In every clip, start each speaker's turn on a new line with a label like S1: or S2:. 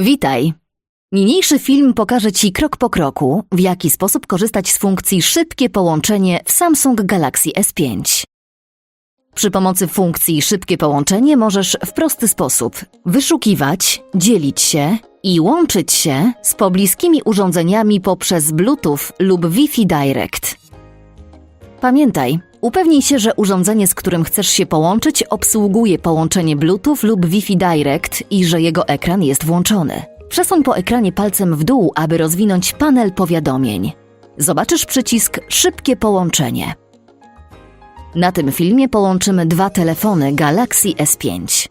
S1: Witaj! Niniejszy film pokaże Ci krok po kroku, w jaki sposób korzystać z funkcji szybkie połączenie w Samsung Galaxy S5. Przy pomocy funkcji szybkie połączenie możesz w prosty sposób wyszukiwać, dzielić się i łączyć się z pobliskimi urządzeniami poprzez Bluetooth lub Wi-Fi Direct. Pamiętaj, upewnij się, że urządzenie, z którym chcesz się połączyć, obsługuje połączenie Bluetooth lub Wi-Fi Direct i że jego ekran jest włączony. Przesuń po ekranie palcem w dół, aby rozwinąć panel powiadomień. Zobaczysz przycisk Szybkie połączenie. Na tym filmie połączymy dwa telefony Galaxy S5.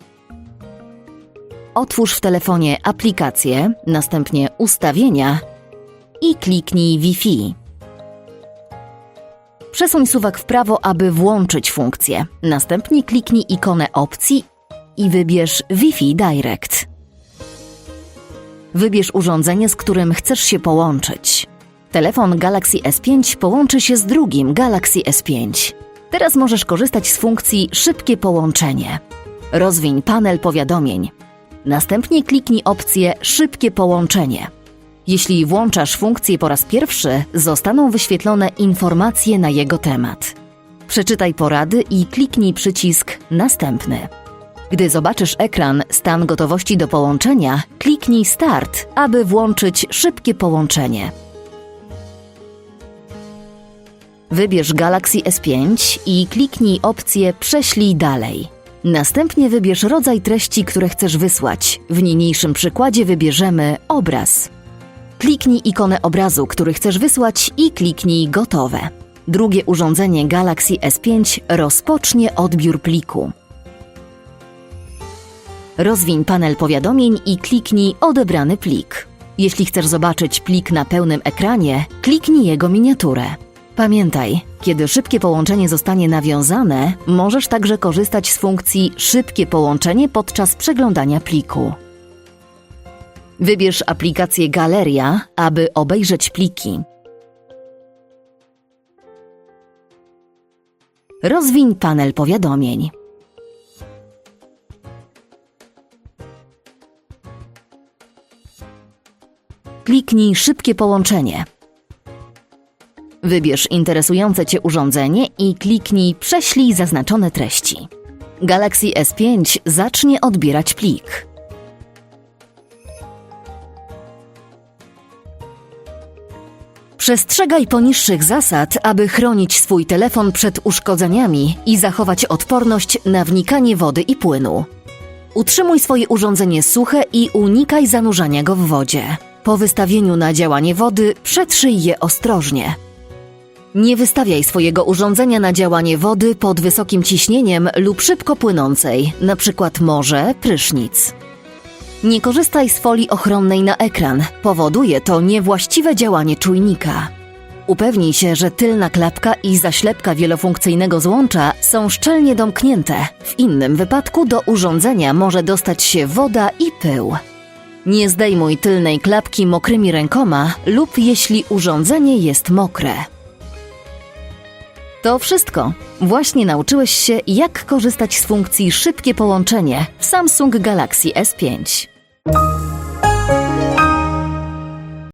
S1: Otwórz w telefonie aplikację, następnie ustawienia i kliknij Wi-Fi. Przesuń suwak w prawo, aby włączyć funkcję. Następnie kliknij ikonę opcji i wybierz Wi-Fi Direct. Wybierz urządzenie, z którym chcesz się połączyć. Telefon Galaxy S5 połączy się z drugim Galaxy S5. Teraz możesz korzystać z funkcji Szybkie połączenie. Rozwiń panel powiadomień. Następnie kliknij opcję Szybkie połączenie. Jeśli włączasz funkcję po raz pierwszy, zostaną wyświetlone informacje na jego temat. Przeczytaj porady i kliknij przycisk Następny. Gdy zobaczysz ekran Stan gotowości do połączenia, kliknij Start, aby włączyć szybkie połączenie. Wybierz Galaxy S5 i kliknij opcję Prześlij dalej. Następnie wybierz rodzaj treści, które chcesz wysłać. W niniejszym przykładzie wybierzemy obraz. Kliknij ikonę obrazu, który chcesz wysłać i kliknij Gotowe. Drugie urządzenie Galaxy S5 rozpocznie odbiór pliku. Rozwiń panel powiadomień i kliknij Odebrany plik. Jeśli chcesz zobaczyć plik na pełnym ekranie, kliknij jego miniaturę. Pamiętaj, kiedy szybkie połączenie zostanie nawiązane, możesz także korzystać z funkcji Szybkie połączenie podczas przeglądania pliku. Wybierz aplikację Galeria, aby obejrzeć pliki. Rozwiń panel powiadomień. Kliknij Szybkie połączenie. Wybierz interesujące Cię urządzenie i kliknij Prześlij zaznaczone treści. Galaxy S5 zacznie odbierać plik. Przestrzegaj poniższych zasad, aby chronić swój telefon przed uszkodzeniami i zachować odporność na wnikanie wody i płynu. Utrzymuj swoje urządzenie suche i unikaj zanurzania go w wodzie. Po wystawieniu na działanie wody przetrzyj je ostrożnie. Nie wystawiaj swojego urządzenia na działanie wody pod wysokim ciśnieniem lub szybko płynącej, np. morze, prysznic. Nie korzystaj z folii ochronnej na ekran, powoduje to niewłaściwe działanie czujnika. Upewnij się, że tylna klapka i zaślepka wielofunkcyjnego złącza są szczelnie domknięte. W innym wypadku do urządzenia może dostać się woda i pył. Nie zdejmuj tylnej klapki mokrymi rękoma lub jeśli urządzenie jest mokre. To wszystko. Właśnie nauczyłeś się, jak korzystać z funkcji szybkie połączenie w Samsung Galaxy S5.